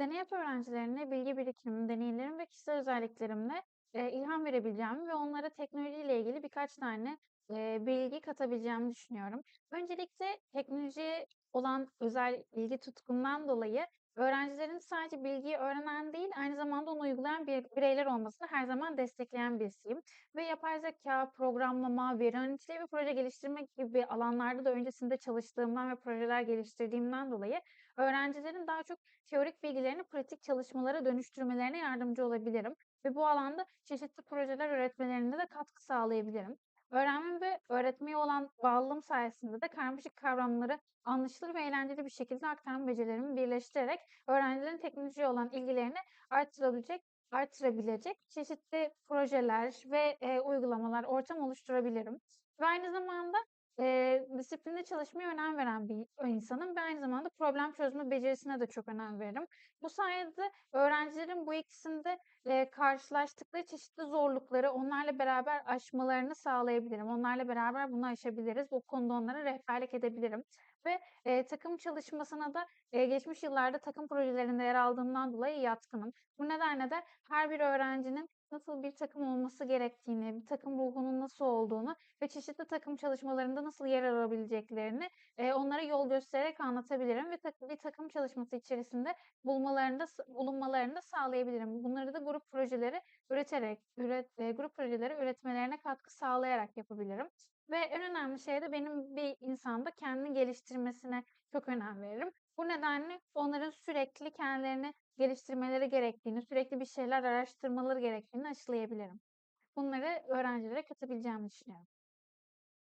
Deneyip öğrencilerine bilgi birikimim, deneyimlerim ve kişisel özelliklerimle, eee, ilham verebileceğimi ve onlara teknolojiyle ilgili birkaç tane, eee, bilgi katabileceğimi düşünüyorum. Öncelikle teknolojiye olan özel ilgi tutkumdan dolayı öğrencilerin sadece bilgiyi öğrenen değil, aynı zamanda onu uygulayan bir bireyler olmasını her zaman destekleyen birisiyim ve yapay zekâ, programlama, veri analitiği ve proje geliştirmek gibi alanlarda da öncesinde çalıştığımdan ve projeler geliştirdiğimden dolayı öğrencilerin daha çok teorik bilgilerini pratik çalışmalara dönüştürmelerine yardımcı olabilirim ve bu alanda çeşitli projeler üretmelerine de katkı sağlayabilirim. Öğrenme ve öğretmeye olan bağlılığım sayesinde de karmaşık kavramları anlaşılır ve eğlenceli bir şekilde aktarma becerilerimi birleştirerek öğrencilerin teknolojiye olan ilgilerini artırabilecek artırabilecek çeşitli projeler ve, eee, uygulamalar, ortam oluşturabilirim. Ve aynı zamanda, eee, disiplinli çalışmaya önem veren bir insanım ve aynı zamanda problem çözme becerisine de çok önem veririm. Bu sayede öğrencilerin bu ikisinde, eee, karşılaştıkları çeşitli zorlukları onlarla beraber aşmalarını sağlayabilirim. Onlarla beraber bunu aşabiliriz. Bu konuda onlara rehberlik edebilirim ve, eee, takım çalışmasına da, eee, geçmiş yıllarda takım projelerinde yer aldığımdan dolayı yatkınım. Bu nedenle de her bir öğrencinin nasıl bir takım olması gerektiğini, bir takım ruhunun nasıl olduğunu ve çeşitli takım çalışmalarında nasıl yer alabileceklerini, eee, onlara yol göstererek anlatabilirim ve tak bir takım çalışması içerisinde bulmalarını da s bulunmalarını da sağlayabilirim. Bunları da grup projeleri üreterek, üret eee, grup projeleri üretmelerine katkı sağlayarak yapabilirim ve en önemli şey de benim bir insanda kendini geliştirmesine çok önem veririm. Bu nedenle onların sürekli kendilerini geliştirmeleri gerektiğini, sürekli bir şeyler araştırmaları gerektiğini aşılayabilirim. Bunları öğrencilere katabileceğimi düşünüyorum.